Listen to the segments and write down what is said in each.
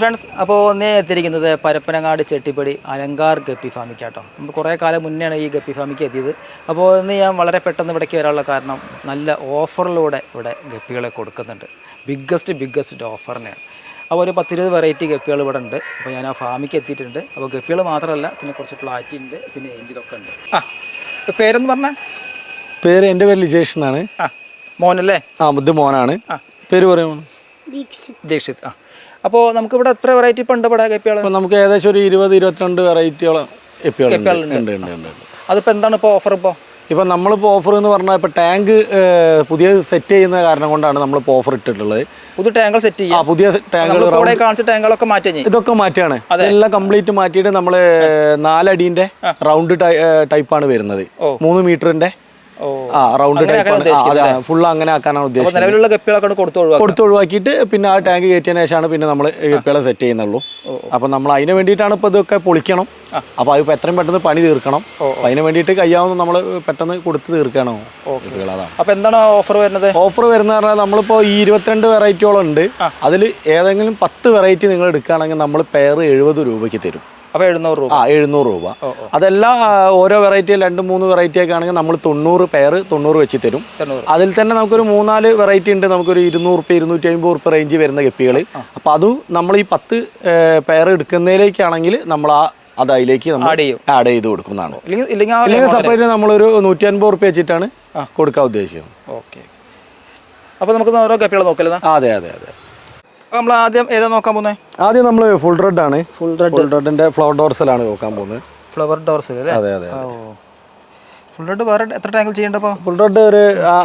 Hi friends അപ്പോൾ ഒന്നേ എത്തിയിരിക്കുന്നത് പരപ്പനങ്ങാട് ചെട്ടിപ്പടി അലങ്കാർ ഗപ്പി ഫാമിക്കാട്ടോ നമ്മൾ കുറേ കാലം മുന്നെയാണ് ഈ ഗപ്പി ഫാമിക്ക് എത്തിയത്. അപ്പോൾ ഇന്ന് ഞാൻ വളരെ പെട്ടെന്ന് ഇവിടേക്ക് വരാനുള്ള കാരണം നല്ല ഓഫറിലൂടെ ഇവിടെ ഗപ്പികളെ കൊടുക്കുന്നുണ്ട്. ബിഗ്ഗസ്റ്റ് ബിഗ്ഗസ്റ്റ് ഓഫറിനെയാണ് അപ്പോൾ ഒരു പത്തിരുപത് വെറൈറ്റി ഗപ്പികൾ ഇവിടെ ഉണ്ട്. അപ്പോൾ ഞാൻ ആ ഫാമിക്ക് എത്തിയിട്ടുണ്ട്. അപ്പോൾ ഗപ്പികൾ മാത്രമല്ല പിന്നെ കുറച്ച് പ്ലാറ്റി ഉണ്ട് പിന്നെ ഏഞ്ചിലൊക്കെ ഉണ്ട്. ആ പേരെന്ന് പറഞ്ഞാൽ പേര് എന്റെ പേര് ലിജേഷ് എന്നാണ്. ആ മോനല്ലേ? ആ മുദ്ദ മോനാണ്. ആ. പേര് പറയുമോ ദീക്ഷിത് ആ. അപ്പോൾ നമുക്ക് ഇവിടെ എത്ര വെറൈറ്റി ഇപ്പോൾ ഉണ്ട് ഇവിടെ കപ്പികൾ? നമുക്ക് ഏകദേശം ഒരു ഇരുപത് ഇരുപത്തിരണ്ട് വെറൈറ്റിയോളം ഉണ്ട് ഉണ്ട് അതിപ്പോൾ എന്താണ് ഇപ്പോൾ ഓഫർ ഇപ്പോൾ ഇപ്പം നമ്മളിപ്പോൾ ഓഫർ എന്ന് പറഞ്ഞാൽ ഇപ്പോൾ ടാങ്ക് പുതിയ സെറ്റ് ചെയ്യുന്ന കാരണം കൊണ്ടാണ് നമ്മളിപ്പോൾ ഓഫർ ഇട്ടിട്ടുള്ളത്. പുതിയ ടാങ്കൾ സെറ്റ് ചെയ്യുക. പുതിയ ടാങ്ക് നമ്മൾ കാണിച്ച ടാങ്കുകളൊക്കെ മാറ്റി ഇതൊക്കെ മാറ്റിയാണ്. എല്ലാം കംപ്ലീറ്റ് മാറ്റിയിട്ട് നമ്മൾ നാലടീന്റെ റൗണ്ട് ടൈപ്പാണ് വരുന്നത്. മൂന്ന് മീറ്ററിന്റെ ആ റൗണ്ട് ഫുൾ അങ്ങനെ ആക്കാനാണ് ഉദ്ദേശിക്കുന്നത്. നിലവിലുള്ള ഗപ്പികളൊക്കെ കൊടുത്തു കൊടുത്ത് ഒഴിവാക്കിയിട്ട് പിന്നെ ആ ടാങ്ക് കയറ്റിയ ശേഷമാണ് പിന്നെ നമ്മൾ ഗപ്പികളെ സെറ്റ് ചെയ്യുന്നുള്ളൂ. അപ്പൊ നമ്മൾ അതിന് വേണ്ടിയിട്ടാണ് ഇപ്പൊ ഇതൊക്കെ പൊളിക്കണം. അപ്പൊ അതിപ്പോ എത്രയും പെട്ടെന്ന് പണി തീർക്കണം. അതിന് വേണ്ടിയിട്ട് കയ്യാവുന്ന നമ്മൾ പെട്ടെന്ന് കൊടുത്ത് തീർക്കണം അപ്പൊ എന്താണ് ഓഫർ വരുന്നത്? ഓഫർ വരുന്ന പറഞ്ഞാൽ നമ്മളിപ്പോ ഈ ഇരുപത്തിരണ്ട് വെറൈറ്റിയോളം ഉണ്ട്. അതിൽ ഏതെങ്കിലും പത്ത് വെറൈറ്റി നിങ്ങൾ എടുക്കുകയാണെങ്കിൽ നമ്മൾ പേർ എഴുപത് രൂപയ്ക്ക് തരും. അപ്പോൾ എഴുന്നൂറ് രൂപ. ആ എഴുന്നൂറ് രൂപ. അതെല്ലാം ഓരോ വെറൈറ്റി രണ്ട് മൂന്ന് വെറൈറ്റി ഒക്കെ ആണെങ്കിൽ നമ്മൾ തൊണ്ണൂറ് പെയർ തൊണ്ണൂറ് വെച്ച് തരും. അതിൽ തന്നെ നമുക്കൊരു മൂന്നാൽ വെറൈറ്റി ഉണ്ട്. നമുക്കൊരു ഇരുന്നൂറ് റുപ്യ ഇരുന്നൂറ്റി അമ്പത് റുപ്യ റേഞ്ച് വരുന്ന ഗപ്പികൾ അപ്പോൾ അതും നമ്മൾ ഈ പത്ത് പേർ എടുക്കുന്നതിലേക്കാണെങ്കിൽ നമ്മൾ ആ അത് അതിലേക്ക് നമ്മൾ ആഡ് ചെയ്ത് കൊടുക്കുന്നതാണ് ഇല്ലെങ്കിൽ സെപ്പറേറ്റ് നമ്മളൊരു നൂറ്റി അൻപത് റുപ്യ വെച്ചിട്ടാണ് കൊടുക്കാൻ ഉദ്ദേശിക്കുന്നത്. ഓക്കെ. അപ്പോൾ നമുക്ക് ഓരോ ഗപ്പികൾ നോക്കല്ലേ അതെ അതെ അതെ. നമ്മൾ ആദ്യം ഏതാ നോക്കാൻ പോകുന്നത് ആദ്യം നമ്മൾ ഫുൾ റെഡ് ആണ്. ഫുൾ റെഡ് ഫുൾ റെഡിന്റെ ഫ്ലവർ ഡോർസലാണ് നോക്കാൻ പോകുന്നത് ഫ്ലവർ ഡോർസൽ അല്ലേ? അതെ അതെ ഫുൾ റെഡ് വേറെ എത്ര ടാങ്കിൾ ചെയ്യേണ്ടപ്പോൾ ഫുൾ റെഡ് ഒരു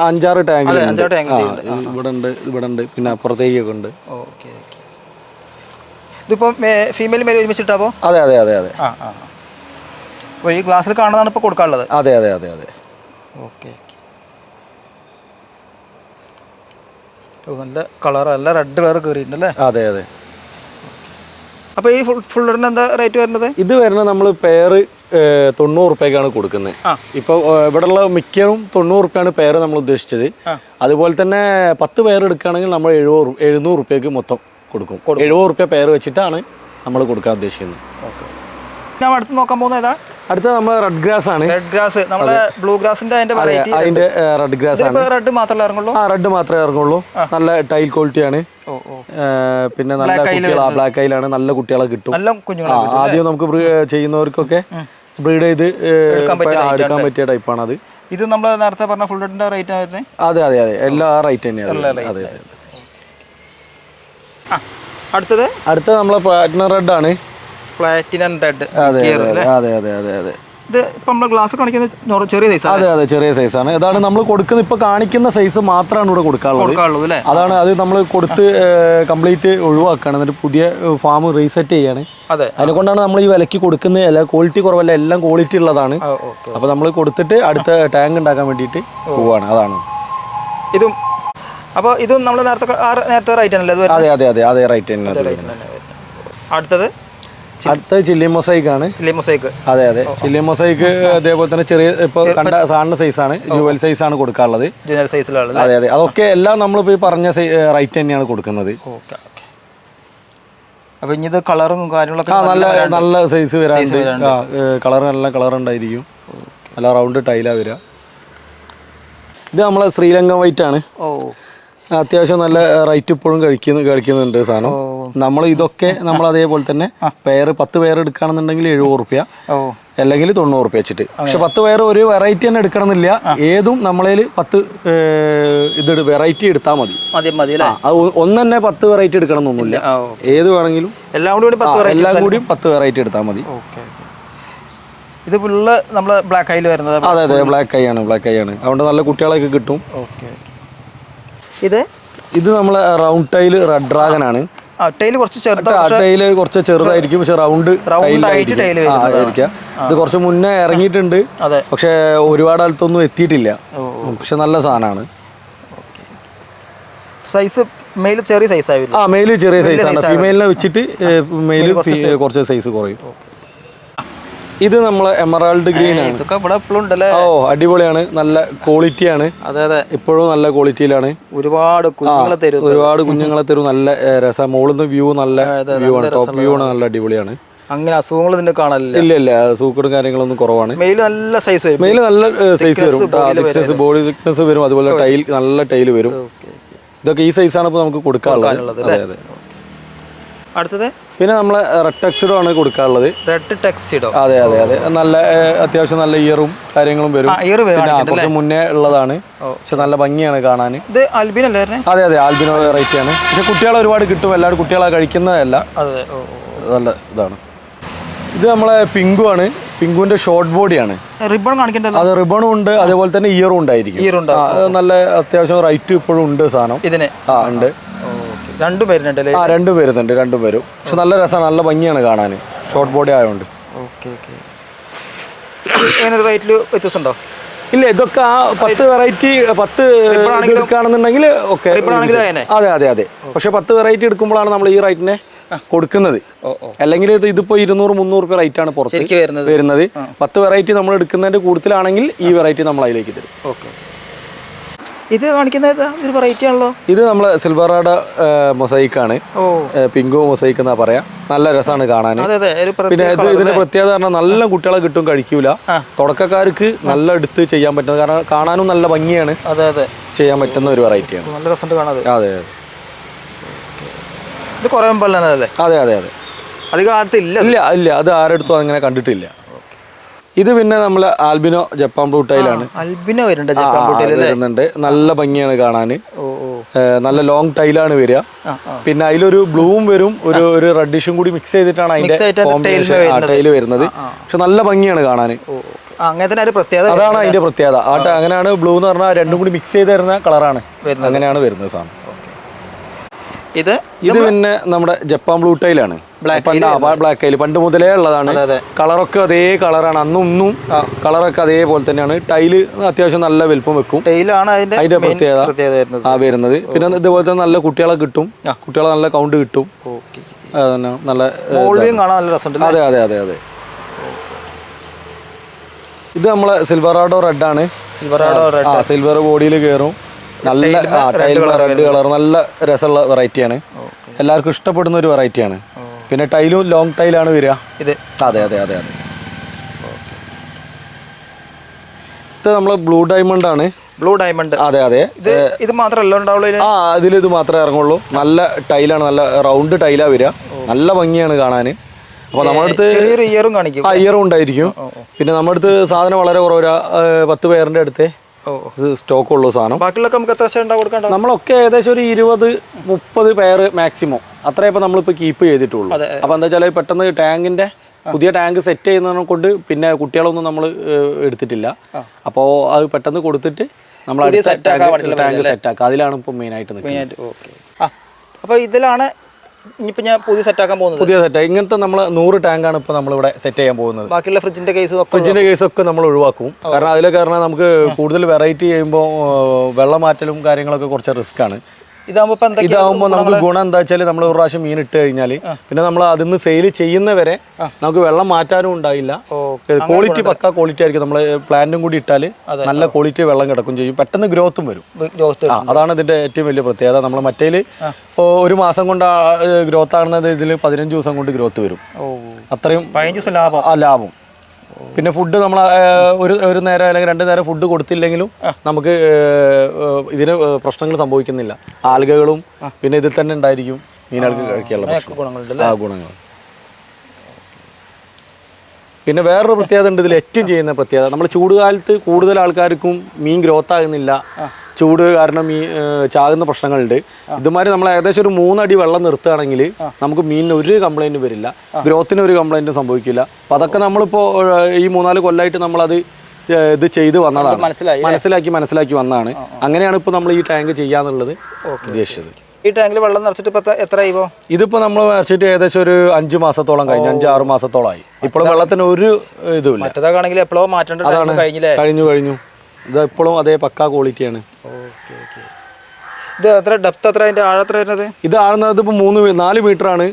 അഞ്ചാറ് ടാങ്ക് അഞ്ചാറ് ഉണ്ട് ഇവിടെ ഉണ്ട് ഇവിടെ ഉണ്ട്. പിന്നെ അപ്പുറത്തേക്കൊക്കെ ഉണ്ട്. ഓക്കെ ഓക്കെ ഇതിപ്പോ ഫീമെയിൽ മെയിൽ ഒരുമിച്ചിട്ടാപ്പോൾ അതെ അതെ അതെ അതെ. ആ ആ അപ്പോൾ ഈ ഗ്ലാസ്സിൽ കാണുന്നതാണ് ഇപ്പോൾ കൊടുക്കാനുള്ളത്. അതെ അതെ അതെ അതെ. ഓക്കെ നല്ല കളർ നല്ല റെഡ് കളർ കയറിയിട്ടുണ്ട് അല്ലേ അതെ അതെ. അപ്പോൾ ഈ ഫുൾ ഫുൾ എന്താ റേറ്റ് വരുന്നത്? ഇത് വരുന്നത് നമ്മൾ പെയർ തൊണ്ണൂറ് റുപ്യക്കാണ് കൊടുക്കുന്നത് ഇപ്പൊ ഇപ്പോൾ ഇവിടെയുള്ള മിക്കവും തൊണ്ണൂറ് റുപ്യാണ് പെയർ നമ്മൾ ഉദ്ദേശിച്ചത്. അതുപോലെ തന്നെ പത്ത് പെയർ എടുക്കുകയാണെങ്കിൽ നമ്മൾ എഴുപത് എഴുന്നൂറ് റുപ്യക്ക് മൊത്തം കൊടുക്കും. എഴുപത് റുപ്യ പെയർ വെച്ചിട്ടാണ് നമ്മൾ കൊടുക്കാൻ ഉദ്ദേശിക്കുന്നത്. ഓക്കെ. ഞാൻ അടുത്ത് നോക്കാൻ പോകുന്നത് ഏതാ? അടുത്ത നമ്മൾ റെഡ് ഗ്രാസ് ആണ്. റെഡ് ഗ്രാസ് നമ്മളെ ബ്ലൂ ഗ്രാസിന്റെ അതിന്റെ വെറൈറ്റി അതിന്റെ റെഡ് ഗ്രാസ് ആണ്. ഇപ്പോ റെഡ് മാത്രമേ ഇറങ്ങുള്ളൂ? ആ റെഡ് മാത്രമേ ഇറങ്ങുള്ളൂ. നല്ല ടൈൽ ക്വാളിറ്റി ആണ്. പിന്നെ നല്ല കുട്ടികളാ ബ്ലാക്ക് ഐലാണ് നല്ല കുട്ടികളെ കിട്ടും. നല്ല കുഞ്ഞുങ്ങളെ കുഞ്ഞുങ്ങളാണ് ആദ്യം നമുക്ക് ചെയ്യുന്നവർക്കൊക്കെ ബ്രീഡ് ചെയ്ത് എടുക്കാൻ പറ്റിയ ടൈപ്പാണ് അത് ഇത് നമ്മൾ നേരത്തെ പറഞ്ഞ ഫുൾ ഡെഡിന്റെ റേറ്റ് വരുന്നത് അതെ അതെ അതെ. എല്ലാ റേറ്റ് തന്നെയാണ് അതെ അതെ അടുത്തത്? അടുത്ത നമ്മളെ പാറ്റ്നർ റെഡ് ആണ്. പ്ലാറ്റിനം റെഡ് അതെ അതെ അതെ അതെ ഇത് ഇപ്പൊ നമ്മൾ ഗ്ലാസ് കാണിക്കുന്നത് ചെറിയ സൈസ് അതെ അതെ ചെറിയ സൈസാണ് അതാണ് നമ്മൾ കൊടുക്കുന്ന ഇപ്പൊ കാണിക്കുന്ന സൈസ് മാത്രമാണ് ഇവിടെ കൊടുക്കാറുള്ളത് അതാണ് അത് നമ്മൾ കൊടുത്ത് കംപ്ലീറ്റ് ഒഴിവാക്കുകയാണ്. എന്നിട്ട് പുതിയ ഫാം റീസെറ്റ് ചെയ്യാണ്. അതെ. അതിനെ കൊണ്ടാണ് നമ്മൾ ഈ വിലക്ക് കൊടുക്കുന്ന അല്ല ക്വാളിറ്റി കുറവല്ല എല്ലാം ക്വാളിറ്റി ഉള്ളതാണ്. അപ്പൊ നമ്മൾ കൊടുത്തിട്ട് അടുത്ത ടാങ്ക് ഉണ്ടാക്കാൻ വേണ്ടിട്ട് പോവാണ്. അതാണ്. ഇതും അപ്പോൾ ഇതും നമ്മൾ നേരത്തെ നേരത്തെ റൈറ്റ് ആണല്ലേ? അതെ അതെ അതെ അതെ റൈറ്റ് തന്നെ. അടുത്തത്? അടുത്ത ചില്ലി മൊസൈക്ക് ആണ്. Chilli mosaic. അതെ അതെ. ചില്ലി മൊസൈക്ക് അതേപോലെ തന്നെ ചെറിയ ഇപ്പൊ കണ്ട സാറിന്റെ സൈസ് ആണ്. ജുവൽ ആണ് കൊടുക്കാനുള്ളത് ജനറൽ സൈസിലാണ് അതെ അതെ. അതൊക്കെ എല്ലാം നമ്മളിപ്പോ ഈ പറഞ്ഞ റൈറ്റ് തന്നെയാണ് കൊടുക്കുന്നത്. ഇനി ഇത് കളറും കാര്യങ്ങളൊക്കെ നല്ല നല്ല സൈസ് വരാണ്ട് ആ കളർ നല്ല കളർ ഉണ്ടായിരിക്കും. നല്ല റൗണ്ട് ടൈലാ വരിക. ഇത് നമ്മളെ ശ്രീലങ്കൻ വൈറ്റ് ആണ്. അത്യാവശ്യം നല്ല റൈറ്റ് ഇപ്പോഴും കഴിക്കുന്നു കഴിക്കുന്നുണ്ട് സാധനം. നമ്മൾ ഇതൊക്കെ നമ്മൾ അതേപോലെ തന്നെ പേർ പത്ത് പേർ എടുക്കുകയാണെന്നുണ്ടെങ്കിൽ എഴുപത് റുപ്യ അല്ലെങ്കിൽ തൊണ്ണൂറ് റുപ്യ വെച്ചിട്ട്. പക്ഷെ പത്ത് പേർ ഒരു വെറൈറ്റി തന്നെ എടുക്കണമെന്നില്ല. ഏതും നമ്മളതിൽ പത്ത് ഇത് വെറൈറ്റി എടുത്താൽ മതി. അത് ഒന്ന് തന്നെ പത്ത് വെറൈറ്റി എടുക്കണം എന്നൊന്നുമില്ല ഏത് വേണമെങ്കിലും. എല്ലാം കൂടി എല്ലാം കൂടി പത്ത് വെറൈറ്റി എടുത്താൽ മതി. ഇത് ഫുള്ള് നമ്മൾ ബ്ലാക്ക് ഐയിൽ വരുന്നത് അതെ അതെ ബ്ലാക്ക് ഐ ആണ് ബ്ലാക്ക് ഐ ആണ്. അതുകൊണ്ട് നല്ല കുട്ടികളൊക്കെ കിട്ടും. ഓക്കെ ഇത്? ഇത് നമ്മൾ റൗണ്ട് ടൈൽ റെഡ് ഡ്രാഗൺ ആണ്. കുറച്ച് ടൈൽ കുറച്ച് ചെറുതായിരിക്കും പക്ഷെ റൗണ്ട് റൗണ്ട് ആയിട്ട്. ഇത് കുറച്ച് മുന്നേ ഇറങ്ങിയിട്ടുണ്ട്. പക്ഷെ ഒരുപാട് അടുത്തൊന്നും എത്തിയിട്ടില്ല. പക്ഷെ നല്ല സാധനമാണ്. സൈസ് മെയിൽ ചെറിയ സൈസ് ആയിരുന്നു. ആ മെയിൽ ചെറിയ സൈസ് ആണ്. ഫീമെയിലിനെ വെച്ചിട്ട് മെയിൽ കുറച്ച് സൈസ് കുറയും. ഇത് നമ്മളെ എമറാൾഡ് ഗ്രീൻ ആണ് ഇതൊക്കെ ഇവിടെ എപ്പോഴും ഉണ്ടല്ലേ? ഓ അടിപൊളിയാണ്. നല്ല ക്വാളിറ്റിയാണ്. അതെ അതെ. ഇപ്പോഴും നല്ല ക്വാളിറ്റിയിലാണ്. ഒരുപാട് കുഞ്ഞുങ്ങളെ തരും ഒരുപാട് കുഞ്ഞുങ്ങളെ തരും. നല്ല രസം. മുകളിൽ വ്യൂ നല്ല വ്യൂ ആണ്. ടോപ്പ് വ്യൂ ആണ്. നല്ല അടിപൊളിയാണ്. അങ്ങനെ അസുഖങ്ങൾ ഇതിന്റെ കാണാനില്ല ഇല്ല ഇല്ല. സൂക്കടും കാര്യങ്ങളൊന്നും കുറവാണ്. മെയിൽ നല്ല സൈസ് വരും. മെയിൽ നല്ല സൈസ് വരും. തിക്നെസ് ബോഡി തിക്നെസ് വരും. അതുപോലെ ടൈൽ നല്ല ടൈൽ വരും. ഇതൊക്കെ ഈ സൈസ് ആണ് ഇപ്പോൾ നമുക്ക് കൊടുക്കാനുള്ളത്. അതെ അതെ. അടുത്തത്? പിന്നെ നമ്മളെ റെട്ടക്സിഡോ ആണ് കൊടുക്കാറുള്ളത്. റെഡ് ടെക്സിഡോ അതെ അതെ അതെ. നല്ല അത്യാവശ്യം നല്ല ഇയറും കാര്യങ്ങളും വരും. ഇയർ കുറച്ച് മുന്നേ ഉള്ളതാണ്. പക്ഷെ നല്ല ഭംഗിയാണ് കാണാൻ ഇത് അൽബിൻ അല്ലേ അതെ അതെ ആൽബിനോ വെറൈറ്റി ആണ്. പക്ഷെ കുട്ടികളെ ഒരുപാട് കിട്ടും. എല്ലാവരും കുട്ടികളെ കഴിക്കുന്നതല്ല. അതെ നല്ല ഇതാണ്. ഇത് നമ്മളെ പിങ്കു ആണ്. പിങ്കുവിന്റെ ഷോർട്ട് ബോഡിയാണ് റിബൺ കാണിക്കണ്ടല്ലോ? അത് റിബണും ഉണ്ട്. അതേപോലെ തന്നെ ഇയറും ഉണ്ടായിരിക്കും. നല്ല അത്യാവശ്യം റൈറ്റ് ഇപ്പോഴും ഉണ്ട് സാധനം. ഇതിന്? ആ ഉണ്ട്. ഓക്കെ പേരുണ്ട് വരുന്നുണ്ടല്ലേ ആ രണ്ടും വരുന്നുണ്ട് രണ്ടും വരും പക്ഷെ നല്ല രസമാണ് നല്ല ഭംഗിയാണ് കാണാൻ ഷോർട്ട് ബോഡി ആയതുകൊണ്ട് ഓക്കെ ഓക്കെ. എങ്ങനെ റേറ്റിൽ വ്യത്യാസം ഉണ്ടോ ഇല്ല ഇതൊക്കെ ആ പത്ത് വെറൈറ്റി പത്ത് എടുക്കുകയാണെന്നുണ്ടെങ്കിൽ ഓക്കെ അതെ അതെ അതെ പക്ഷെ പത്ത് വെറൈറ്റി എടുക്കുമ്പോഴാണ് നമ്മൾ ഈ റേറ്റിനെ കൊടുക്കുന്നത്. അല്ലെങ്കിൽ ഇതിപ്പോ ഇരുന്നൂറ് മുന്നൂറ് രൂപ റേറ്റ് ആണ് പുറത്തേക്ക് വരുന്നത്. വരുന്നത്. പത്ത് വെറൈറ്റി നമ്മൾ എടുക്കുന്നതിന്റെ കൂടുതലാണെങ്കിൽ ഈ വെറൈറ്റി നമ്മൾ അതിലേക്ക് തരും. ഓക്കെ. ഇത് കാണിക്കുന്നത്? ഒരു വെറൈറ്റി ആണല്ലോ. ഇത് നമ്മളെ സിൽവറാഡ മൊസൈക്ക് ആണ്. പിങ്കോ മൊസൈക്ക് എന്നാ പറയാ. നല്ല രസമാണ് കാണാൻ പിന്നെ ഇത് ഇതിന്റെ പ്രത്യേകത പറഞ്ഞാൽ നല്ല കുട്ടികളെ കിട്ടും കഴിക്കൂല. തുടക്കക്കാർക്ക് നല്ല എടുത്ത് ചെയ്യാൻ പറ്റുന്നത്. കാരണം കാണാനും നല്ല ഭംഗിയാണ്. അതെ അതെ. ചെയ്യാൻ പറ്റുന്ന ഒരു വെറൈറ്റിയാണ് നല്ല രസമുണ്ട് കാണാതെ അതെ. ഇത് കുറേ അല്ലേ അതെ അതെ അതെ. അധികം ആഴത്തിൽ ഇല്ല. ഇല്ല ഇല്ല. അത് ആരെടുത്തും അങ്ങനെ കണ്ടിട്ടില്ല. ഇത് പിന്നെ നമ്മൾ ആൽബിനോ ജപ്പാൻ ബ്ലൂട്ടൈലാണ് ആൽബിനോ വരുന്നുണ്ട് നല്ല ഭംഗിയാണ് കാണാൻ. നല്ല ലോങ് ടൈലാണ് വരിക. പിന്നെ അതിലൊരു ബ്ലൂവും വരും. ഒരു ഒരു റെഡിഷും കൂടി മിക്സ് ചെയ്തിട്ടാണ് അതിന്റെ ടൈൽ കോമ്പിനേഷൻ ടൈൽ വരുന്നത്. പക്ഷെ നല്ല ഭംഗിയാണ് കാണാൻ. അതാണ് അതിന്റെ പ്രത്യേകത. ആ അങ്ങനെയാണ് ബ്ലൂ എന്ന് പറഞ്ഞാൽ രണ്ടും കൂടി മിക്സ് ചെയ്ത് തരുന്ന കളറാണ് അങ്ങനെയാണ് വരുന്നത് സാധനം. ഇത് ഇത് പിന്നെ നമ്മുടെ ജപ്പാൻ ബ്ലൂ ടൈലാണ്. ബ്ലാക്ക് ടൈൽ പണ്ട് മുതലേ ഉള്ളതാണ്. കളറൊക്കെ അതേ. കളറാണ് അന്നും ഇന്നും കളറൊക്കെ അതേപോലെ തന്നെയാണ്. ടൈൽ അത്യാവശ്യം നല്ല വലിപ്പം വെക്കും. ടൈലാണ് അതിന്റെ അതിന്റെ പ്രത്യേകത. ആ വരുന്നത്. പിന്നെ ഇതുപോലെ തന്നെ നല്ല കുട്ടികളെ കിട്ടും. കുട്ടികളെ നല്ല കൗണ്ട് കിട്ടും. നല്ല അതെ അതെ അതെ അതെ. ഇത് നമ്മളെ സിൽവർ സിൽവറാഡോ റെഡ് ആണ് സിൽവറാഡോ റെഡ് ആ സിൽവർ ബോഡിയിൽ കയറും നല്ല ടൈൽ റെഡ് കളർ നല്ല രസമുള്ള വെറൈറ്റിയാണ് എല്ലാവർക്കും ഇഷ്ടപ്പെടുന്ന ഒരു വെറൈറ്റിയാണ് പിന്നെ ടൈലും ലോങ് ടൈലാണ് വരിക. ഇത് അതെ അതെ അതെ അതെ. ഇത് നമ്മൾ ബ്ലൂ ഡയമണ്ട് ആണ്. ബ്ലൂ ഡയമണ്ട് അതെ അതെ. ഇത് ഇത് മാത്രമല്ല ഉണ്ടാവുള്ളൂ ആ അതിൽ ഇത് മാത്രമേ ഇറങ്ങുള്ളൂ. നല്ല ടൈലാണ് നല്ല റൗണ്ട് ടൈലാ വരിക. നല്ല ഭംഗിയാണ് കാണാൻ അപ്പോൾ നമ്മുടെ അടുത്ത് ഇയറും കാണിക്കും ആ ഇയറും ഉണ്ടായിരിക്കും. പിന്നെ നമ്മുടെ അടുത്ത് സാധനം വളരെ കുറവ് പത്ത് പേരിന്റെ അടുത്തേ. ഇത് സ്റ്റോക്ക് ഉള്ള സാധനം. ബാക്കിയുള്ളൊക്കെ നമുക്ക് എത്ര ഉണ്ടാവും കൊടുക്കണ്ട? നമ്മളൊക്കെ ഏകദേശം ഒരു ഇരുപത് മുപ്പത് പേർ മാക്സിമം അത്രേ ഇപ്പം നമ്മളിപ്പോൾ കീപ്പ് ചെയ്തിട്ടുള്ളൂ. അപ്പോൾ എന്താ വെച്ചാൽ പെട്ടെന്ന് ടാങ്കിന്റെ പുതിയ ടാങ്ക് സെറ്റ് ചെയ്യുന്നതിനെ കൊണ്ട് പിന്നെ കുട്ടികളൊന്നും നമ്മൾ എടുത്തിട്ടില്ല. അപ്പോൾ അത് പെട്ടെന്ന് കൊടുത്തിട്ട് നമ്മൾ ടാങ്ക് സെറ്റ് ആക്കുക. അതിലാണ് ഇപ്പോൾ മെയിനായിട്ട് നിൽക്കുന്നത്. അപ്പോൾ ഇതിലാണ് ഇനിയിപ്പോൾ ഞാൻ പുതിയ സെറ്റ് ആക്കാൻ പോകുന്നത്? പുതിയ സെറ്റ് ഇങ്ങനത്തെ നമ്മൾ നൂറ് ടാങ്കാണ് ഇപ്പോൾ നമ്മളിവിടെ സെറ്റ് ചെയ്യാൻ പോകുന്നത്. ബാക്കിയുള്ള ഫ്രിഡ്ജിന്റെ കേസ് ഫ്രിഡ്ജിന്റെ ഫ്രിഡ്ജിന്റെ കേസൊക്കെ നമ്മൾ ഒഴിവാക്കും. കാരണം അതിലെ കാരണം നമുക്ക് കൂടുതൽ വെറൈറ്റി ചെയ്യുമ്പോൾ വെള്ളം മാറ്റലും കാര്യങ്ങളൊക്കെ കുറച്ച് റിസ്ക് ആണ്. ഇതാകുമ്പോൾ നമുക്ക് ഗുണം എന്താ വെച്ചാൽ നമ്മൾ ഒരു പ്രാവശ്യം മീൻ ഇട്ട് കഴിഞ്ഞാൽ പിന്നെ നമ്മൾ അതിന്ന് സെയിൽ ചെയ്യുന്നവരെ നമുക്ക് വെള്ളം മാറ്റാനും ഉണ്ടായില്ല. ക്വാളിറ്റി പക്ക ക്വാളിറ്റി ആയിരിക്കും. നമ്മൾ പ്ലാന്റും കൂടി ഇട്ടാൽ നല്ല ക്വാളിറ്റി വെള്ളം കിടക്കും ചെയ്യും. പെട്ടെന്ന് ഗ്രോത്തും വരും. അതാണ് ഇതിന്റെ ഏറ്റവും വലിയ പ്രത്യേകത. നമ്മൾ മറ്റേൽ ഒരു മാസം കൊണ്ട് ഗ്രോത്ത് ആകുന്നത് ഇതിൽ പതിനഞ്ച് ദിവസം കൊണ്ട് ഗ്രോത്ത് വരും. അത്രയും ലാഭം. പിന്നെ ഫുഡ് നമ്മൾ ഒരു ഒരു നേരം അല്ലെങ്കിൽ രണ്ട് നേരം ഫുഡ് കൊടുത്തില്ലെങ്കിലും നമുക്ക് ഇതിന് പ്രശ്നങ്ങൾ സംഭവിക്കുന്നില്ല. ആൽഗകളും പിന്നെ ഇതിൽ തന്നെ ഉണ്ടായിരിക്കും മീനുകൾക്ക് കഴിക്കാനുള്ള ഗുണങ്ങൾ. പിന്നെ വേറൊരു പ്രത്യേകത ഉണ്ട് ഇതിൽ ഏറ്റവും ചെയ്യുന്ന പ്രത്യേകത. നമ്മൾ ചൂടുകാലത്ത് കൂടുതൽ ആൾക്കാർക്കും മീൻ ഗ്രോത്ത് ആകുന്നില്ല. ചൂട് കാരണം മീൻ ചാകുന്ന പ്രശ്നങ്ങളുണ്ട്. ഇതുമാതിരി നമ്മൾ ഏകദേശം ഒരു മൂന്നടി വെള്ളം നിർത്തുകയാണെങ്കിൽ നമുക്ക് മീനിന് ഒരു കംപ്ലൈന്റും വരില്ല. ഗ്രോത്തിന് ഒരു കംപ്ലൈന്റും സംഭവിക്കില്ല. അപ്പം അതൊക്കെ നമ്മളിപ്പോൾ ഈ മൂന്നാൽ കൊല്ലമായിട്ട് നമ്മളത് ഇത് ചെയ്ത് വന്നതാണ്. മനസ്സിലാക്കി മനസ്സിലാക്കി വന്നതാണ്. അങ്ങനെയാണ് ഇപ്പോൾ നമ്മൾ ഈ ടാങ്ക് ചെയ്യാന്നുള്ളത് ഉദ്ദേശിച്ചത്. ഈ ടാങ്കിൽ വെള്ളം നിറച്ചിട്ട് ഇപ്പൊ എത്ര- ആയിപ്പോ ഇതിപ്പോ നമ്മൾ നിറച്ചിട്ട് ഏകദേശം ഒരു അഞ്ച് മാസത്തോളം കഴിഞ്ഞു അഞ്ച് ആറ് മാസത്തോളമായി ഇപ്പോഴും വെള്ളത്തിന് ഒരു ഇതുമില്ല. മറ്റേതാണെങ്കിൽ എപ്പോഴോ മാറ്റേണ്ട ടൈം കഴിഞ്ഞില്ലേ? കഴിഞ്ഞു കഴിഞ്ഞു. ഇത് ഇപ്പോഴും അതേ പക്കാ ക്വാളിറ്റിയാണ് ഓക്കെ ഓക്കെ. ഇത് എത്ര ഡെപ്ത് എത്ര അതിന്റെ ആഴ എത്ര വരുന്നത്? ഇത് ആഴുന്നത് ഇപ്പൊ മൂന്ന് നാല് മീറ്റർ ആണ്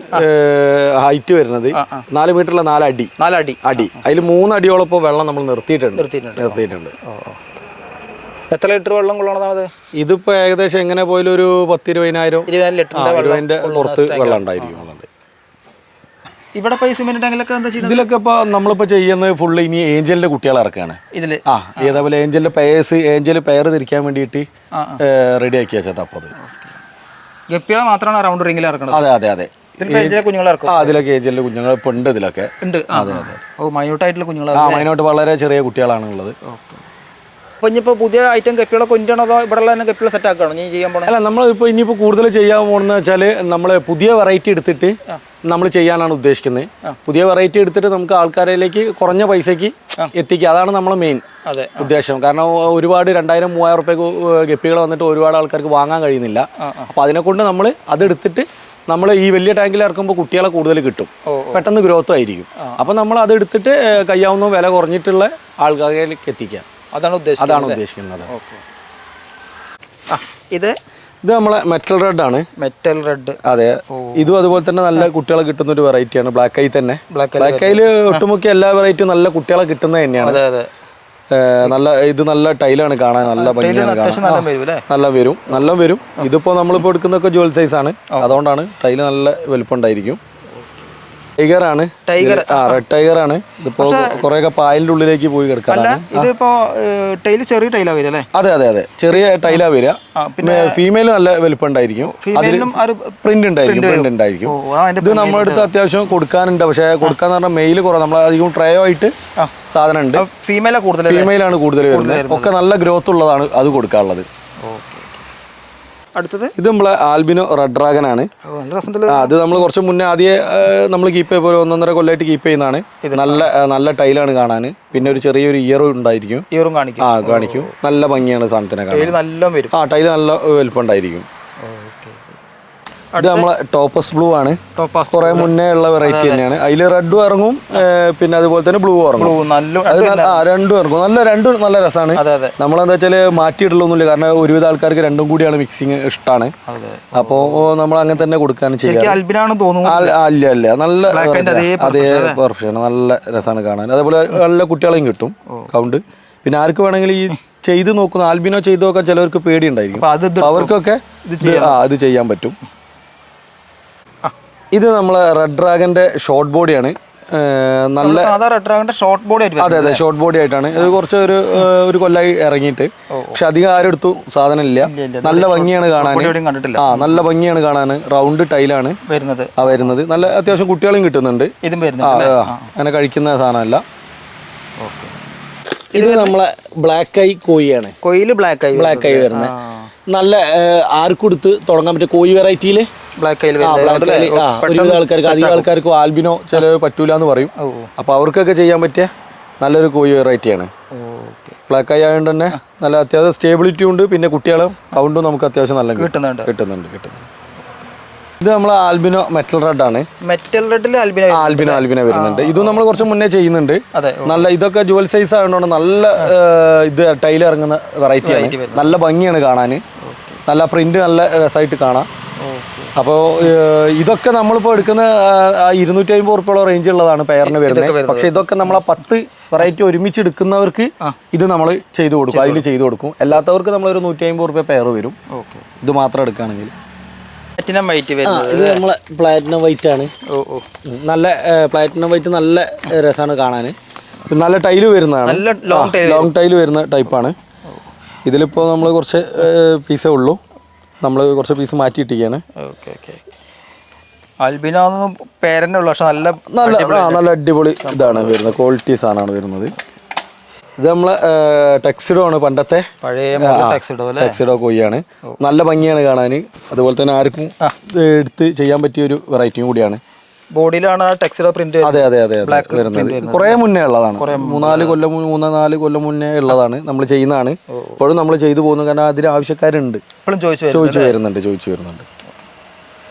ഹൈറ്റ് വരുന്നത്. നാല് മീറ്ററിലെ നാലടി. നാലടി. അടി. അതിൽ മൂന്നടിയോളം ഇപ്പോൾ വെള്ളം നമ്മൾ നിർത്തിയിട്ടുണ്ട്. നിർത്തിയിട്ടുണ്ട്. നിർത്തിയിട്ടുണ്ട്. എത്ര ലിറ്റർ വെള്ളം കൊള്ളണതാണത് ഇതിപ്പോൾ ഏകദേശം എങ്ങനെ പോയാലും ഒരു പത്ത് ഇരുപതിനായിരം ഇരുപതിനായിരം ഇരുപതിന്റെ പുറത്ത് വെള്ളം ഉണ്ടായിരിക്കും ഇവിടെ ഇപ്പൊ ഈ സിമെന്റ് ടാങ്കിലൊക്കെ എന്താ ചെയ്യുന്നത് ഇതിലൊക്കെ ഇപ്പോൾ നമ്മളിപ്പോൾ ചെയ്യുന്നത് ഫുള്ള് ഇനി ഏഞ്ചലിന്റെ കുട്ടികളെ ഇറക്കുകയാണ് ഇതിൽ? ആ ഇതേപോലെ ഏഞ്ചലിന്റെ പേഴ്സ് ഏഞ്ചൽ പെയർ തിരിക്കാൻ വേണ്ടിയിട്ട് റെഡി ആക്കി വെച്ചത് അപ്പോൾ അത്. ഗപ്പികളെ മാത്രമാണ് റൗണ്ട് റിംഗിൽ ഇറക്കുന്നത് അതെ അതെ അതെ. അതിലൊക്കെ ഏഞ്ചലിന്റെ കുഞ്ഞുങ്ങൾ ഇപ്പോൾ ഉണ്ട് ഇതിലൊക്കെ. ഉണ്ട്. അതെ ഓ മൈന്യൂട്ട് ആയിട്ടുള്ള കുഞ്ഞുങ്ങളെ ആ അതിനോട്ട് വളരെ ചെറിയ കുട്ടികളാണ് ഉള്ളത്. അപ്പൊ ഇനിയിപ്പോ പുതിയ ഐറ്റം കപ്പികളെ കൊണ്ടുവരണോ അതോ ഇവിടെ തന്നെ കപ്പികൾ സെറ്റ് ആക്കണോ ഇനി ചെയ്യാൻ പോണേ അല്ല നമ്മൾ ഇപ്പോൾ ഇനിയിപ്പോൾ കൂടുതൽ ചെയ്യാൻ പോകണമെന്ന് വെച്ചാൽ നമ്മൾ പുതിയ വെറൈറ്റി എടുത്തിട്ട് നമ്മൾ ചെയ്യാനാണ് ഉദ്ദേശിക്കുന്നത്. പുതിയ വെറൈറ്റി എടുത്തിട്ട് നമുക്ക് ആൾക്കാരിലേക്ക് കുറഞ്ഞ പൈസയ്ക്ക് എത്തിക്കുക. അതാണ് നമ്മളെ മെയിൻ ഉദ്ദേശം. കാരണം ഒരുപാട് രണ്ടായിരം മൂവായിരം റുപ്യക്ക് ഗപ്പികൾ വന്നിട്ട് ഒരുപാട് ആൾക്കാർക്ക് വാങ്ങാൻ കഴിയുന്നില്ല. അപ്പോൾ അതിനെക്കൊണ്ട് നമ്മൾ അതെടുത്തിട്ട് നമ്മൾ ഈ വലിയ ടാങ്കിൽ ഇറക്കുമ്പോൾ കുട്ടികളെ കൂടുതൽ കിട്ടും. പെട്ടെന്ന് ഗ്രോത്ത് ആയിരിക്കും. അപ്പൊ നമ്മൾ അത് എടുത്തിട്ട് കയ്യാവുന്ന വില കുറഞ്ഞിട്ടുള്ള ആൾക്കാരിലേക്ക് എത്തിക്കുക. അതാണ് ഉദ്ദേശം അതാണ് ഉദ്ദേശിക്കുന്നത്. ഓക്കെ. ആ ഇത്? ഇത് നമ്മളെ മെറ്റൽ റെഡ് ആണ്. മെറ്റൽ റെഡ് അതെ. ഇതും അതുപോലെ തന്നെ നല്ല കുട്ടികളെ കിട്ടുന്ന ഒരു വെറൈറ്റി ആണ്. ബ്ലാക്ക് ഐ തന്നെ. ബ്ലാക്ക് ഐയിൽ ഐയിൽ ഒട്ടുമുക്ക എല്ലാ വെറൈറ്റിയും നല്ല കുട്ടികളെ കിട്ടുന്നത് തന്നെയാണ്. നല്ല ഇത് നല്ല ടൈലാണ് കാണാൻ നല്ല ഭംഗിയാണ് കാണാൻ. നല്ല വരും നല്ല വരും. ഇതിപ്പോ നമ്മളിപ്പോ എടുക്കുന്നൊക്കെ ജുവൽ സൈസ് ആണ്. അതുകൊണ്ടാണ് ടൈൽ നല്ല വലുപ്പം ഉണ്ടായിരിക്കും. ടൈഗർ ആണ് ടൈഗർ ആ റെഡ് ടൈഗർ ആണ് ഇതിപ്പോ കുറെയൊക്കെ പായലിന്റെ ഉള്ളിലേക്ക് പോയി കിടക്കാറാണ്. ഇതിപ്പോ ടൈൽ ചെറിയ ടൈലാ വരിക അല്ലേ? അതെ അതെ അതെ. ചെറിയ ടൈലാ വരിക. പിന്നെ ഫീമെയിൽ നല്ല വലുപ്പം ഉണ്ടായിരിക്കും പ്രിന്റ് ഉണ്ടായിരിക്കും പ്രിന്റ് ഉണ്ടായിരിക്കും. ഇത് നമ്മുടെ അടുത്ത് അത്യാവശ്യം കൊടുക്കാനുണ്ട്. പക്ഷേ കൊടുക്കാന്ന് പറഞ്ഞാൽ മെയിൽ കുറവ്. നമ്മൾ അധികം ട്രയോ ആയിട്ട്. സാധനം ഉണ്ട് ഫീമെയിലാണ് കൂടുതൽ ഫീമെയിലാണ് കൂടുതൽ വരുന്നത്. ഒക്കെ നല്ല ഗ്രോത്ത് ഉള്ളതാണ് അത് കൊടുക്കാനുള്ളത്. അടുത്തത്? ഇത് നമ്മളെ ആൽബിനോ റെഡ് ഡ്രാഗൺ ആണ് അത് നമ്മൾ കുറച്ച് മുന്നേ ആദ്യം നമ്മൾ കീപ്പ് ഒരു ഒന്നൊന്നര കൊല്ലമായിട്ട് കീപ്പ് ചെയ്യുന്നതാണ്. നല്ല നല്ല ടൈലാണ് കാണാൻ പിന്നെ ഒരു ചെറിയൊരു ഇയറും ഉണ്ടായിരിക്കും. ഇയറും കാണിക്കും. ആ കാണിക്കും. നല്ല ഭംഗിയാണ് സാധനത്തിനെ കാണാൻ. നല്ല വരും. ആ ടൈൽ നല്ല വലുപ്പം ഉണ്ടായിരിക്കും ഇത് നമ്മളെ ടോപ്പസ് ബ്ലൂ ആണ്. ടോപ്പസ് കുറെ മുന്നേ ഉള്ള വെറൈറ്റി തന്നെയാണ്. അതിൽ റെഡും ഇറങ്ങും പിന്നെ അതുപോലെ തന്നെ ബ്ലൂ ഇറങ്ങും രണ്ടും ഇറങ്ങും. നല്ല രണ്ടും നല്ല രസമാണ് നമ്മളെന്താ വെച്ചാൽ മാറ്റിയിടലൊന്നുമില്ല കാരണം ഒരുവിധ ആൾക്കാർക്ക് രണ്ടും കൂടിയാണ് മിക്സിങ് ഇഷ്ടമാണ് അതെ. അപ്പോൾ നമ്മൾ അങ്ങനെ തന്നെ കൊടുക്കാനും ചെയ്യാം അല്ല അല്ല നല്ല അതേ പെർഫെക്ഷൻ നല്ല രസമാണ് കാണാൻ. അതേപോലെ നല്ല കുട്ടികളെയും കിട്ടും. കൗണ്ട്. പിന്നെ ആർക്ക് വേണമെങ്കിൽ ഈ ചെയ്ത് നോക്കുന്ന. ആൽബിനോ ചെയ്ത് നോക്കാൻ ചിലവർക്ക് പേടിയുണ്ടായിരിക്കും. അപ്പൊ അപ്പൊ അവർക്കൊക്കെ അത് ചെയ്യാൻ പറ്റും. ഇത് നമ്മളെ റെഡ് ഡ്രാഗന്റെ ഷോർട്ട് ബോഡിയാണ് നല്ല ഷോർട്ട് ബോഡി ആയിട്ട് അതെ അതെ ഷോർട്ട് ബോഡി ആയിട്ടാണ്. ഇത് കുറച്ച് ഒരു ഒരു കൊല്ലായി ഇറങ്ങിയിട്ട്. പക്ഷെ അധികം ആരും എടുത്തു സാധനം ഇല്ല. നല്ല ഭംഗിയാണ് കാണാൻ ആ നല്ല ഭംഗിയാണ് കാണാൻ റൗണ്ട് ടൈലാണ് വരുന്നത്. ആ വരുന്നത്. നല്ല അത്യാവശ്യം കുട്ടികളും കിട്ടുന്നുണ്ട്. ഇതും ആ, വരുന്നത് അങ്ങനെ കഴിക്കുന്ന സാധനമല്ല. ഇത് നമ്മളെ ബ്ലാക്ക് ഐ കോയിയാണ് കോയിൽ ബ്ലാക്ക് ഐ ബ്ലാക്ക് ഐ വരുന്നത്. നല്ല ആർക്കെടുത്ത് തുടങ്ങാൻ പറ്റും കോഴി വെറൈറ്റിയിൽ ബ്ലാക്ക് ഒരുവിധ ആൾക്കാർക്ക് അധികം ആൾക്കാർക്ക് ആൽബിനോ ചില പറ്റൂല എന്ന് പറയും അപ്പോൾ അവർക്കൊക്കെ ചെയ്യാൻ പറ്റിയ നല്ലൊരു കോഴി വെറൈറ്റിയാണ്. ബ്ലാക്ക് ഐ ആയതുകൊണ്ട് തന്നെ നല്ല അത്യാവശ്യം സ്റ്റേബിലിറ്റി ഉണ്ട് പിന്നെ കുട്ടികളും അതുകൊണ്ടും നമുക്ക് അത്യാവശ്യം നല്ല കിട്ടും. കിട്ടുന്നുണ്ട്. കിട്ടുന്നുണ്ട് കിട്ടുന്നുണ്ട്. ഇത് നമ്മൾ ആൽബിനോ മെറ്റൽ റെഡ് ആണ്. മെറ്റൽ റെഡിൽ ആൽബിനോ ആൽബിനോ ആൽബിനോ വരുന്നുണ്ട്. ഇതും നമ്മൾ കുറച്ച് മുന്നേ ചെയ്യുന്നുണ്ട്. നല്ല ഇതൊക്കെ ജുവൽ സൈസ് ആയതുകൊണ്ട് നല്ല ഇത് ടൈൽ ഇറങ്ങുന്ന വെറൈറ്റി ആണ്. നല്ല ഭംഗിയാണ് കാണാൻ നല്ല പ്രിന്റ് നല്ല രസമായിട്ട് കാണാം. അപ്പോൾ ഇതൊക്കെ നമ്മളിപ്പോൾ എടുക്കുന്ന ഇരുന്നൂറ്റി അമ്പത് ഉറുപ്പോളം റേഞ്ച് ഉള്ളതാണ് പെയറിന് വരുന്നത്. പക്ഷെ ഇതൊക്കെ നമ്മൾ പത്ത് വെറൈറ്റി ഒരുമിച്ച് എടുക്കുന്നവർക്ക് ഇത് നമ്മൾ ചെയ്തു കൊടുക്കും. അതിൽ ചെയ്തു കൊടുക്കും. അല്ലാത്തവർക്ക് നമ്മളൊരു നൂറ്റി അമ്പത് റുപ്യ പെയർ വരും ഇത് മാത്രം എടുക്കുകയാണെങ്കിൽ. പ്ലാറ്റിനം വൈറ്റ് ഇത് നമ്മളെ പ്ലാറ്റിനം വൈറ്റ് ആണ്. നല്ല പ്ലാറ്റിനം വൈറ്റ് നല്ല രസമാണ് കാണാൻ നല്ല ടൈൽ വരുന്നതാണ്. നല്ല ലോങ് ലോങ് ടൈൽ വരുന്ന ടൈപ്പാണ് ഇതിലിപ്പോൾ നമ്മൾ കുറച്ച് പീസേ ഉള്ളൂ. നമ്മൾ കുറച്ച് പീസ് മാറ്റിയിട്ടിരിക്കുകയാണ് ഓക്കെ ഓക്കെ അൽബിനോ പേരന്നെ ഉള്ളു പക്ഷെ നല്ല നല്ല നല്ല അടിപൊളി ഇതാണ് വരുന്നത്. ക്വാളിറ്റി സാധനമാണ് വരുന്നത്. ഇത് നമ്മളെ ടെക്സിഡോ ആണ് പണ്ടത്തെ. പഴയ ടെക്സിഡോ കോഴിയാണ്. നല്ല ഭംഗിയാണ് കാണാൻ അതുപോലെ തന്നെ ആർക്കും എടുത്ത് ചെയ്യാൻ പറ്റിയ ഒരു വെറൈറ്റിയും കൂടിയാണ്. ബോഡിയിലാണ് ആ ടെക്സിഡോ പ്രിന്റ് അതെ അതെ അതെ വരുന്നത്. കുറേ മുന്നേ ഉള്ളതാണ്. മൂന്നാൽ കൊല്ലം മൂന്ന് നാല് കൊല്ലം മുന്നേ ഉള്ളതാണ് നമ്മൾ ചെയ്യുന്നതാണ്. ഇപ്പോഴും നമ്മൾ ചെയ്തു പോകുന്നു. കാരണം അതിന് ആവശ്യക്കാരുണ്ട്. ചോദിച്ചു വരുന്നുണ്ട് ചോദിച്ചു വരുന്നുണ്ട്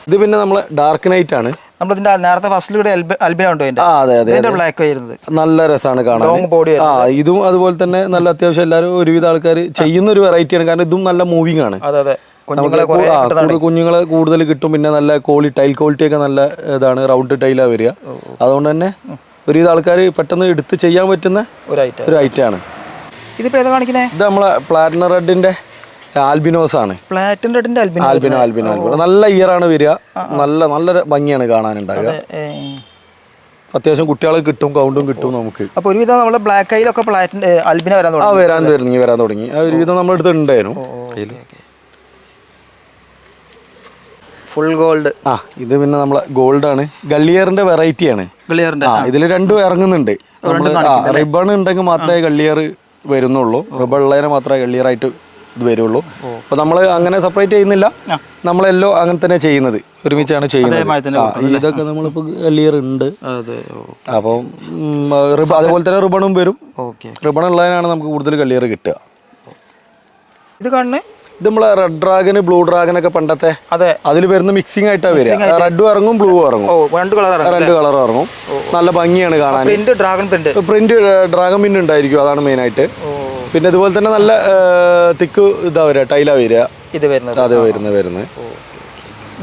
ഇത് പിന്നെ നമ്മൾ ഡാർക്ക് നൈറ്റ് ആണ് നമ്മളിതിന്റെ നേരത്തെ ഫസ്റ്റിൽ ഇവിടെ അൽബിന ഉണ്ടോ ആ അതെ അതെ ഇതിന്റെ ബ്ലാക്ക് വരുന്നത് നല്ല രസമാണ് കാണാൻ. ലോങ് ബോഡി ആ ഇതും അതുപോലെ തന്നെ നല്ല അത്യാവശ്യം എല്ലാവരും ഒരുവിധ ആൾക്കാർ ചെയ്യുന്ന ഒരു വെറൈറ്റിയാണ് കാരണം ഇതും നല്ല മൂവിങ് ആണ്. അതെ അതെ. കുഞ്ഞുങ്ങളെ നമുക്ക്. കൂടുതൽ കുഞ്ഞുങ്ങളെ കൂടുതൽ കിട്ടും. പിന്നെ നല്ല ക്വാളിറ്റി ടൈൽ ക്വാളിറ്റി ഒക്കെ നല്ല ഇതാണ്. റൗണ്ട് ടൈലാ വരിക. അതുകൊണ്ട് തന്നെ ഒരുവിധ ആൾക്കാർ പെട്ടെന്ന് എടുത്ത് ചെയ്യാൻ പറ്റുന്ന ഒരു ഐറ്റം ആണ്. ഏതാ ഇത് നമ്മളെ പ്ലാറ്റിന റെഡിന്റെ ആൽബിനോസ് ആണ് ആൽബിനോ ആൽബിനോ ആൽബിനോ നല്ല ഇയറാണ് വരിക. നല്ല നല്ല ഭംഗിയാണ് കാണാനുണ്ടാകുക അത്യാവശ്യം കുട്ടികളെ കിട്ടും കൗണ്ടും കിട്ടും നമുക്ക്. അപ്പോൾ ഒരുവിധം നമ്മൾ ബ്ലാക്ക് ഐയിലൊക്കെ അൽബിന വരാൻ ആ തുടങ്ങി വരാൻ തുടങ്ങി വരാൻ തുടങ്ങി. ആ ഒരുവിധം നമ്മുടെ അടുത്ത് ഉണ്ടായിരുന്നു കയ്യിൽ. ഫുൾ ഗോൾഡ് ആ ഇത് പിന്നെ നമ്മളെ ഗോൾഡ് ആണ്. ഗള്ളിയറിന്റെ വെറൈറ്റി ആണ്. ആ ഇതിൽ രണ്ടും ഇറങ്ങുന്നുണ്ട്. റിബൺ ഉണ്ടെങ്കിൽ മാത്രമേ ഗള്ളിയർ വരുന്നുള്ളൂ. റിബൺ ഉള്ളതിനെ മാത്രമേ ഗള്ളിയർ ആയിട്ട് ഇത് വരുള്ളൂ. അപ്പൊ നമ്മൾ അങ്ങനെ സെപ്പറേറ്റ് ചെയ്യുന്നില്ല. നമ്മളെല്ലോ അങ്ങനെ തന്നെ ചെയ്യുന്നത്. ഒരുമിച്ചാണ് ചെയ്യുന്നത്. ഇതൊക്കെ നമ്മളിപ്പോ ലിയർ ഉണ്ട്. അപ്പൊ അതുപോലെ തന്നെ റിബണും വരും. റിബൺ ഉള്ളതിനാണ് നമുക്ക് കൂടുതൽ കല്ലിയർ കിട്ടുക. ഇത് കാണണേ? ഇത് നമ്മളെ റെഡ് ഡ്രാഗന് ബ്ലൂ ഡ്രാഗൻ ഒക്കെ പണ്ടത്തെ അതെ. അതിൽ വരുന്ന മിക്സിംഗ് ആയിട്ടാ വരിക. റെഡും ഇറങ്ങും ബ്ലൂ ഇറങ്ങും. രണ്ട് കളറാണ് രണ്ട് കളർ ഇറങ്ങും. നല്ല ഭംഗിയാണ് കാണാൻ. Print dragon print print dragon print ഉണ്ടായിരിക്കും. അതാണ് മെയിൻ ആയിട്ട്. പിന്നെ ഇതുപോലെ തന്നെ നല്ല തിക്ക് ഇതാ വരിക ടൈലാ വരിക. ഇത് വരുന്നത്. അതെ വരുന്നത് വരുന്നത്.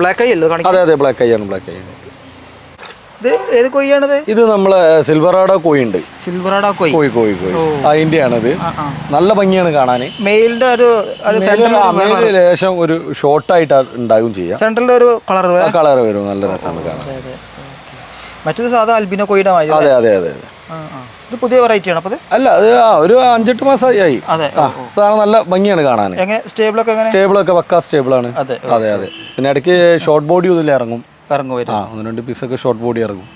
ബ്ലാക്ക് ഐ അല്ലേ അതെ അതെ ബ്ലാക്ക് ഐ ആണ് ബ്ലാക്ക് ഐ ഇത് ഏത് കൊയ്യാണത്? ഇത് നമ്മളെ സിൽവറാഡ കോയി ഉണ്ട് സിൽവറാഡ കൊയ്. കോയി കോയി കോയി. അതിന്റെ ആണത് നല്ല ഭംഗിയാണ് കാണാൻ മെയിലിന്റെ ഒരു ലേശം ഒരു ഷോർട്ട് ആയിട്ട് ഉണ്ടാകും ചെയ്യാം. സെന്ററിൽ ഒരു കളർ കളർ വരും. നല്ല രസമാണ് കാണാൻ. മറ്റൊരു സാധാ അൽബിനോ കൊയ്യുടെ അതെ അതെ അതെ അതെ. ഇത് പുതിയ വെറൈറ്റി ആണ്? അല്ല അത് ഒരു അഞ്ചെട്ട് മാസമായി അതെ നല്ല ഭംഗിയാണ് കാണാൻ സ്റ്റേബിൾ ഒക്കെ സ്റ്റേബിൾ ഒക്കെ പക്കാ സ്റ്റേബിൾ ആണ്. അതെ അതെ അതെ. പിന്നെ ഇടയ്ക്ക് ഷോർട്ട് ബോഡി ഇതിൽ ഇറങ്ങും ഇറങ്ങും ആ ഒന്ന് രണ്ട് പീസൊക്കെ ഷോർട്ട് ബോഡി ഇറങ്ങും.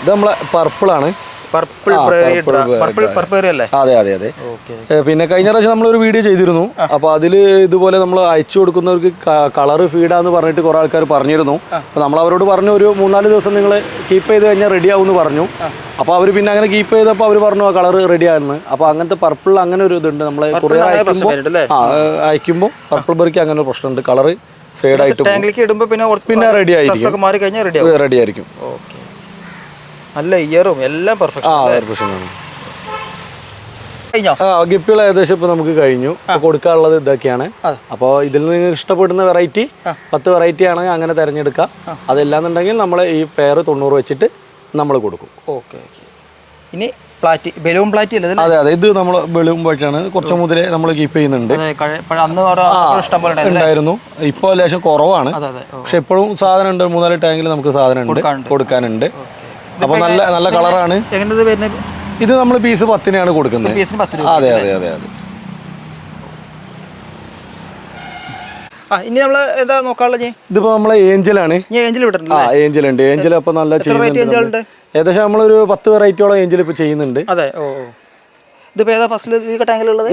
ഇത് നമ്മളെ പർപ്പിളാണ് പർപ്പിൾ ആ, purple പർപ്പിൾ പർപ്പിൾ അല്ലേ? അതെ അതെ അതെ. പിന്നെ കഴിഞ്ഞ പ്രാവശ്യം നമ്മളൊരു വീഡിയോ ചെയ്തിരുന്നു. അപ്പോൾ അതിൽ ഇതുപോലെ നമ്മൾ അയച്ചു കൊടുക്കുന്നവർക്ക് കളർ ഫീഡാന്ന് പറഞ്ഞിട്ട് കുറേ ആൾക്കാർ പറഞ്ഞിരുന്നു. അപ്പോൾ നമ്മൾ അവരോട് പറഞ്ഞു ഒരു മൂന്നാൽ ദിവസം നിങ്ങൾ കീപ്പ് ചെയ്ത് കഴിഞ്ഞാൽ റെഡി ആവും എന്ന് പറഞ്ഞു അപ്പോൾ അവർ പിന്നെ അങ്ങനെ കീപ്പ് ചെയ്തപ്പോൾ അവർ പറഞ്ഞു ആ കളർ റെഡി ആണെന്ന്. അപ്പോൾ അങ്ങനത്തെ പർപ്പിൾ അങ്ങനെ ഒരു ഇതുണ്ട്. നമ്മൾ കുറേ അയക്കുമ്പോൾ പർപ്പിൾ ബെറിക്ക് അങ്ങനെ ഒരു പ്രശ്നമുണ്ട്. കളർ ഫേഡ് ആയിട്ട് ഇടുമ്പോ പിന്നെ പിന്നെ റെഡി ആയിരിക്കും. റെഡി ആയിരിക്കും. ഓക്കെ നല്ല ഇയറും എല്ലാം പെർഫെക്റ്റ് ആ ഒരു പ്രശ്നമാണ് കഴിഞ്ഞോ? ആ ഗപ്പികൾ ഏകദേശം ഇപ്പൊ നമുക്ക് കഴിഞ്ഞു. ഇപ്പൊ കൊടുക്കാനുള്ളത് ഇതൊക്കെയാണ്. അപ്പൊ അപ്പോൾ ഇതിൽ നിന്ന് ഇഷ്ടപ്പെടുന്ന വെറൈറ്റി പത്ത് വെറൈറ്റി ആണെങ്കിൽ അങ്ങനെ തിരഞ്ഞെടുക്കാം. അതല്ലാന്നുണ്ടെങ്കിൽ നമ്മൾ ഈ പേർ തൊണ്ണൂറ് വെച്ചിട്ട് നമ്മൾ കൊടുക്കും. ഓക്കെ ഇനി പ്ലാറ്റി ബലൂൺ പ്ലാറ്റി അല്ലേ അതെ അതെ. ഇത് നമ്മൾ ബലൂൺ വെളുമ്പോഴാണ് കുറച്ച് മുതലേ നമ്മൾ കീപ്പ് ചെയ്യുന്നുണ്ട്. ഉണ്ടായിരുന്നു ഇപ്പോൾ ലേശം കുറവാണ്. പക്ഷെ ഇപ്പോഴും സാധനം ഉണ്ട്. മൂന്നാൽ ടാങ്കിൽ നമുക്ക് സാധനം ഉണ്ട്. കൊടുക്കാനുണ്ട്. അപ്പോൾ നല്ല നല്ല കളറാണ്. എങ്ങനത്തെ വരുന്നത് ഇത് നമ്മൾ പീസ് പത്തിനാണ് കൊടുക്കുന്നത്. അതെ അതെ അതെ അതെ. ഇനി നമ്മൾ എന്താ നോക്കാനുള്ളത് ഇതിപ്പോ നമ്മളെ ഏഞ്ചലാണ്. ആ ഏഞ്ചൽ ഉണ്ട്. ഏഞ്ചൽ അപ്പൊ നല്ല ചെയ്യുന്നുണ്ട്. ഏകദേശം നമ്മളൊരു പത്ത് വെറൈറ്റിയോളം ഏഞ്ചൽ ഇപ്പൊ ചെയ്യുന്നുണ്ട്. അതെ ഓ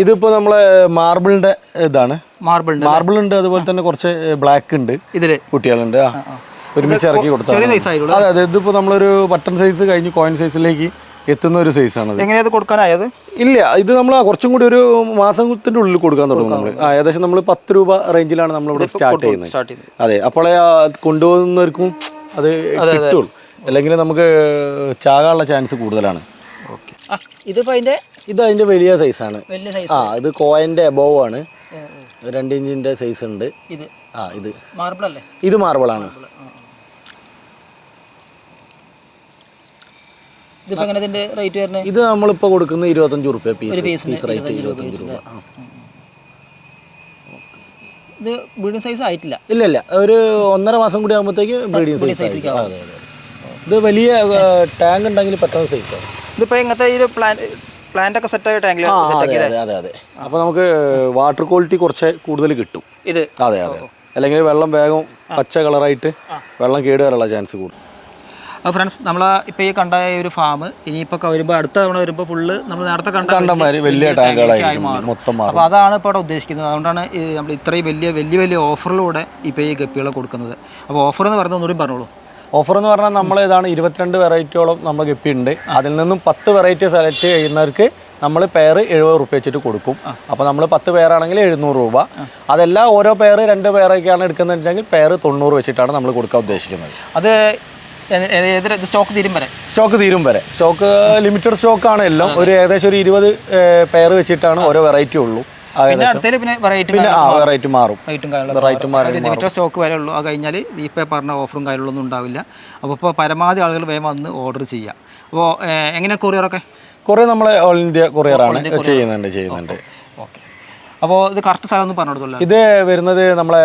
ഇതിപ്പോ നമ്മളെ മാർബിളിന്റെ ഇതാണ്. മാർബിൾ മാർബിൾ ഉണ്ട് അതുപോലെ തന്നെ കുറച്ച് ബ്ലാക്ക് ഉണ്ട്. ഇതിൽ? കുട്ടികളുണ്ട് ആ. ഒരുമിച്ച് ഇറക്കി കൊടുത്താൽ അതെ അതെ ഇതിപ്പോ നമ്മളൊരു ബട്ടൺ സൈസ് കഴിഞ്ഞ് കോയിൻ സൈസിലേക്ക് എത്തുന്ന ഒരു സൈസ് ആണ് കൊടുക്കാനായത്? ഇല്ല ഇത് നമ്മൾ കുറച്ചും കൂടി ഒരു മാസത്തിന്റെ ഉള്ളിൽ കൊടുക്കാൻ തുടങ്ങും നമ്മൾ ആ ഏകദേശം നമ്മൾ പത്ത് രൂപ റേഞ്ചിലാണ് നമ്മൾ ഇവിടെ സ്റ്റാർട്ട് ചെയ്യുന്നത്. അതെ അപ്പോളെ കൊണ്ടുപോകുന്നവർക്കും അത് കിട്ടുള്ളൂ. അല്ലെങ്കിൽ നമുക്ക് ചാകാനുള്ള ചാൻസ് കൂടുതലാണ്. ഇതിപ്പോ അതിന്റെ ഇത് അതിന്റെ വലിയ സൈസാണ് വലിയ സൈസ് ആ ഇത് കോയന്റെ എബോവ് ആണ്. രണ്ട് ഇഞ്ചിന്റെ സൈസ് ഉണ്ട്. ഇത് ആ ഇത്. മാർബിൾ അല്ലേ? ഇത് മാർബിൾ ആണ്. ഇതിപ്പോ എങ്ങനെ ഇതിന്റെ റേറ്റ് വരുന്നത് ഇത് നമ്മളിപ്പോ കൊടുക്കുന്ന ഇരുപത്തഞ്ച് റുപ്യ പീസ് പീസ് റേറ്റ് ഇരുപത്തഞ്ച് രൂപ. ഇത് ബിൽഡിംഗ് സൈസ് ആയിട്ടില്ല. ഇല്ല ഇല്ല. ഒരു ഒന്നര മാസം കൂടി ആകുമ്പോഴത്തേക്ക് ബ്രീഡിംഗ് സൈസ് ഇത് വലിയ ടാങ്ക് ഉണ്ടെങ്കിൽ പറ്റാത്ത സൈസാണ് ഇതിപ്പോ എങ്ങനത്തെ ഈ പ്ലാൻ പ്ലാന്റ് ഒക്കെ സെറ്റ് ആയ ടാങ്കിൽ അതെ അതെ അതെ അപ്പോൾ നമുക്ക് വാട്ടർ ക്വാളിറ്റി കുറച്ച് കൂടുതൽ കിട്ടും. ഇത്? അതെ അതെ. അല്ലെങ്കിൽ വെള്ളം വേഗം പച്ച കളറായിട്ട് വെള്ളം കേടുവരാനുള്ള ചാൻസ് കൂടും. അപ്പോൾ ഫ്രണ്ട്സ് നമ്മൾ ഇപ്പോൾ ഈ കണ്ട ഒരു ഫാം ഇനിയിപ്പോൾ വരുമ്പോൾ അടുത്ത തവണ വരുമ്പോൾ ഫുള്ള് നമ്മൾ നേരത്തെ കണ്ട വലിയ മാറും. അപ്പോൾ അതാണ് ഇപ്പോൾ അവിടെ ഉദ്ദേശിക്കുന്നത്. അതുകൊണ്ടാണ് നമ്മൾ ഇത്രയും വലിയ വലിയ വലിയ ഓഫറിലൂടെ ഇപ്പോൾ ഈ ഗപ്പികളെ കൊടുക്കുന്നത്. അപ്പോൾ ഓഫർ എന്ന് പറയുന്നത് ഒന്നുകൂടി പറഞ്ഞോളൂ. ഓഫർ എന്ന് പറഞ്ഞാൽ നമ്മൾ ഇതാണ് ഇരുപത്തിരണ്ട് വെറൈറ്റിയോളം നമ്മൾ ഗപ്പി ഉണ്ട്. അതിൽ നിന്നും പത്ത് വെറൈറ്റി സെലക്ട് ചെയ്യുന്നവർക്ക് നമ്മൾ പെയർ എഴുപത് റുപ്യ വെച്ചിട്ട് കൊടുക്കും. അപ്പോൾ നമ്മൾ പത്ത് പേരാണെങ്കിൽ എഴുന്നൂറ് രൂപ. അതെല്ലാം ഓരോ പെയർ രണ്ട് പേരൊക്കെയാണ് എടുക്കുന്നതെങ്കിൽ പെയർ തൊണ്ണൂറ് വെച്ചിട്ടാണ് നമ്മൾ കൊടുക്കാൻ ഉദ്ദേശിക്കുന്നത്. അത് സ്റ്റോക്ക് തീരും വരെ. സ്റ്റോക്ക് തീരും വരെ. സ്റ്റോക്ക് ലിമിറ്റഡ് സ്റ്റോക്ക് ആണ് എല്ലാം. ഒരു ഏകദേശം ഒരു ഇരുപത് പെയർ വെച്ചിട്ടാണ് ഓരോ വെറൈറ്റി ഉള്ളൂ. പിന്നെ പിന്നെ വെറൈറ്റി വെറൈറ്റി മാറും. കാര്യങ്ങളൊക്കെ ലിമിറ്റഡ് സ്റ്റോക്ക് വരെ ഉള്ളൂ. അത് കഴിഞ്ഞാൽ ഈ പേ പറഞ്ഞ ഓഫറും കാര്യങ്ങളൊന്നും ഉണ്ടാവില്ല. അപ്പോൾ ഇപ്പോൾ പരമാവധി ആളുകൾ വേഗം വന്ന് ഓർഡർ ചെയ്യുക അപ്പോൾ എങ്ങനെ കൊറിയറൊക്കെ കൊറിയർ നമ്മൾ ഓൾ ഇന്ത്യ കൊറിയറാണ് ചെയ്യുന്നുണ്ട് ചെയ്യുന്നുണ്ട്. ഓക്കെ അപ്പോൾ ഇത് കറക്റ്റ് സ്ഥലം ഒന്ന് പറഞ്ഞു ഇത് വരുന്നത് നമ്മളെ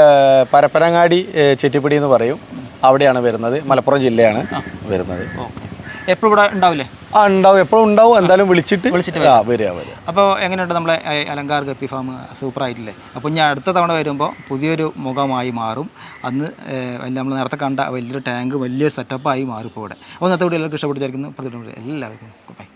പരപ്പനങ്ങാടി ചെറ്റിപ്പിടി എന്ന് പറയും. അവിടെയാണ് വരുന്നത്. മലപ്പുറം ജില്ലയാണ് വരുന്നത്. എപ്പോഴും ഇവിടെ ഉണ്ടാവില്ലേ? ആ ഉണ്ടാവും. എപ്പോഴും ഉണ്ടാവും. എന്തായാലും വിളിച്ചിട്ട് ആ വരിക വരിക. അപ്പോൾ എങ്ങനെയുണ്ട് നമ്മളെ അലങ്കാർ ഗപ്പി ഫാം? സൂപ്പർ ആയിട്ടില്ലേ? അപ്പോൾ ഞാൻ അടുത്ത തവണ വരുമ്പോൾ പുതിയൊരു മുഖമായി മാറും. അന്ന് നമ്മൾ നേരത്തെ കണ്ട വലിയൊരു ടാങ്ക് വലിയൊരു സെറ്റപ്പായി മാറും ഇപ്പോൾ ഇവിടെ. അപ്പോൾ ഇന്നത്തെ കൂടി എല്ലാവർക്കും ഇഷ്ടപ്പെട്ടിരിക്കുന്നു. എല്ലാവർക്കും ബൈ.